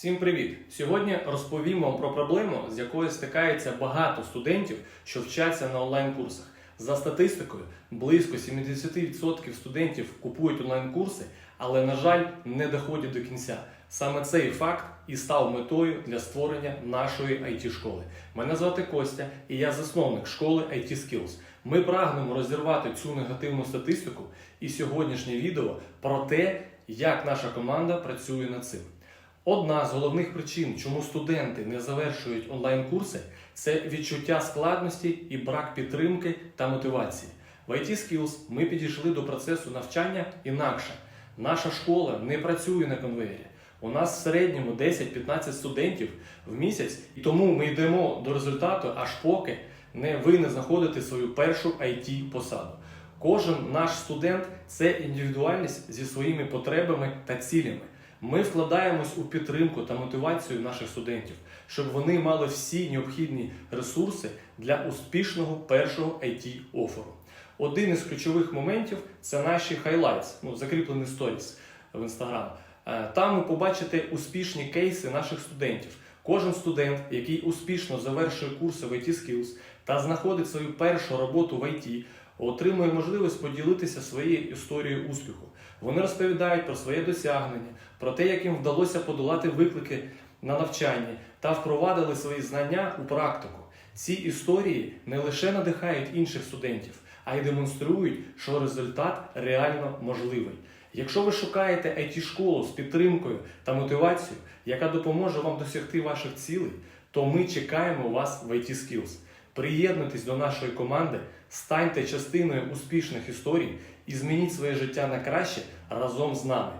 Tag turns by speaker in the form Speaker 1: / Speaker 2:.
Speaker 1: Всім привіт! Сьогодні розповім вам про проблему, з якою стикається багато студентів, що вчаться на онлайн-курсах. За статистикою, близько 70% студентів купують онлайн-курси, але, на жаль, не доходять до кінця. Саме цей факт і став метою для створення нашої it школи Мене звати Костя, і я засновник школи IT Skills. Ми прагнемо розірвати цю негативну статистику, і сьогоднішнє відео про те, як наша команда працює над цим. Одна з головних причин, чому студенти не завершують онлайн-курси, це відчуття складності і брак підтримки та мотивації. В IT Skills ми підійшли до процесу навчання інакше. Наша школа не працює на конвеєрі. У нас в середньому 10-15 студентів в місяць, і тому ми йдемо до результату, аж поки не ви не знаходите свою першу it посаду. Кожен наш студент це індивідуальність зі своїми потребами та цілями. Ми вкладаємось у підтримку та мотивацію наших студентів, щоб вони мали всі необхідні ресурси для успішного першого it оферу Один із ключових моментів це наші хайлайтс, ну закріплені сторіс в Instagram. Е, Там ви побачите успішні кейси наших студентів. Кожен студент, який успішно завершує курси в IT Skills та знаходить свою першу роботу в IT, отримує можливість поділитися своєю історією успіху. Вони розповідають про своє досягнення, про те, як їм вдалося подолати виклики на навчанні та впровадили свої знання у практику. Ці історії не лише надихають інших студентів, а й демонструють, що результат реально можливий. Якщо ви шукаєте it школу з підтримкою та мотивацією, яка допоможе вам досягти ваших цілей, то ми чекаємо вас в IT Skills. Приєднуйтесь до нашої команди, станьте частиною успішних історій і змініть своє життя на краще разом з нами.